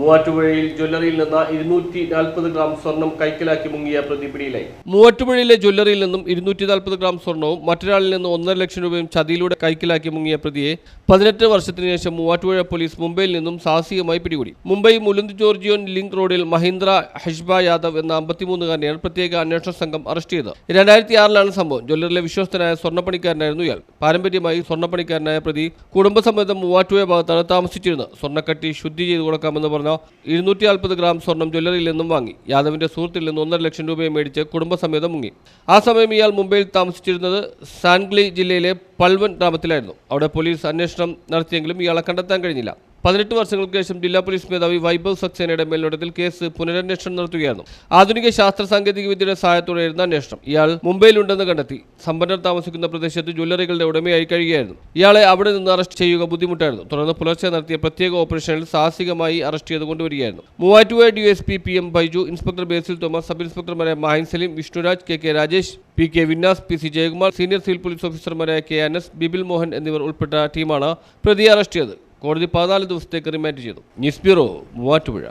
മൂവാറ്റുപുഴയിൽ ജ്വല്ലറിയിൽ നിന്ന് ഇരുന്നൂറ്റി നാൽപ്പത് ഗ്രാം സ്വർണം കൈക്കലാക്കി മുങ്ങിയ പ്രതി പിടിയിലായി മൂവാറ്റുപുഴയിലെ ജ്വല്ലറിയിൽ നിന്നും ഇരുന്നൂറ്റി നാൽപ്പത് ഗ്രാം സ്വർണവും മറ്റൊരാളിൽ നിന്ന് ഒന്നര ലക്ഷം രൂപയും ചതിയിലൂടെ കൈക്കലാക്കി മുങ്ങിയ പ്രതിയെ പതിനെട്ട് വർഷത്തിന് ശേഷം മൂവാറ്റുപുഴ പോലീസ് മുംബൈയിൽ നിന്നും സാഹസികമായി പിടികൂടി. മുംബൈ മുലുന്ത് ജോർജിയോൻ ലിങ്ക് റോഡിൽ മഹീന്ദ്ര ഹഷ്ബ യാദവ് എന്ന അമ്പത്തിമൂന്നുകാരനെയാണ് പ്രത്യേക അന്വേഷണ സംഘം അറസ്റ്റ് ചെയ്തത്. രണ്ടായിരത്തി ആറിലാണ് സംഭവം. ജ്വല്ലറിലെ വിശ്വസ്തനായ സ്വർണപ്പണിക്കാരനായിരുന്നു ഇയാൾ. പാരമ്പര്യമായി സ്വർണപ്പണിക്കാരനായ പ്രതി കുടുംബസമേതം മൂവാറ്റുപുഴ ഭാഗത്താണ് താമസിച്ചിരുന്നത്. സ്വർണക്കട്ടി ശുദ്ധി ചെയ്തു കൊടുക്കാമെന്ന് പറഞ്ഞ ഇരുന്നൂറ്റി നാൽപ്പത് ഗ്രാം സ്വർണം ജ്വല്ലറിയിൽ നിന്നും വാങ്ങി. യാദവിന്റെ സുഹൃത്തിൽ നിന്ന് ഒന്നര ലക്ഷം രൂപയും മേടിച്ച് കുടുംബസമേതം മുങ്ങി. ആ സമയം ഇയാൾ മുംബൈയിൽ താമസിച്ചിരുന്നത് സാൻഗ്ലി ജില്ലയിലെ പൾവൻ ഗ്രാമത്തിലായിരുന്നു. അവിടെ പോലീസ് അന്വേഷണം നടത്തിയെങ്കിലും ഇയാളെ കണ്ടെത്താൻ കഴിഞ്ഞില്ല. പതിനെട്ട് വർഷങ്ങൾക്ക് ശേഷം ജില്ലാ പോലീസ് മേധാവി വൈഭവ് സക്സേനയുടെ മേൽനോട്ടത്തിൽ കേസ് പുനരന്വേഷണം നടത്തുകയായിരുന്നു. ആധുനിക ശാസ്ത്ര സാങ്കേതിക വിദ്യയുടെ സഹായത്തോടെയായിരുന്നു അന്വേഷണം. ഇയാൾ മുംബൈയിലുണ്ടെന്ന് കണ്ടെത്തി. സമ്പന്നർ താമസിക്കുന്ന പ്രദേശത്ത് ജ്വല്ലറികളുടെ ഉടമയായി കഴിയുകയായിരുന്നു. ഇയാളെ അവിടെ നിന്ന് അറസ്റ്റ് ചെയ്യുക ബുദ്ധിമുട്ടായിരുന്നു. തുടർന്ന് പുലർച്ചെ നടത്തിയ പ്രത്യേക ഓപ്പറേഷനിൽ സാഹസികമായി അറസ്റ്റ് ചെയ്ത് കൊണ്ടുവരികയായിരുന്നു. Muvattupuzha D S P P M Baiju inspector Basil Thomas sub ഇൻസ്പെക്ടർമാരായ Mahin Saleem Vishnuraj K K Rajesh P K Vinnas P C Jayakumar senior civil police ഓഫീസർമാരായ K N S Bibil Mohan എന്നിവർ ഉൾപ്പെട്ട ടീമാണ് പ്രതിയെ arrest ചെയ്തത്. കോടതി പതിനാല് ദിവസത്തേക്ക് remand ചെയ്തു. News bureau Muvattupuzha.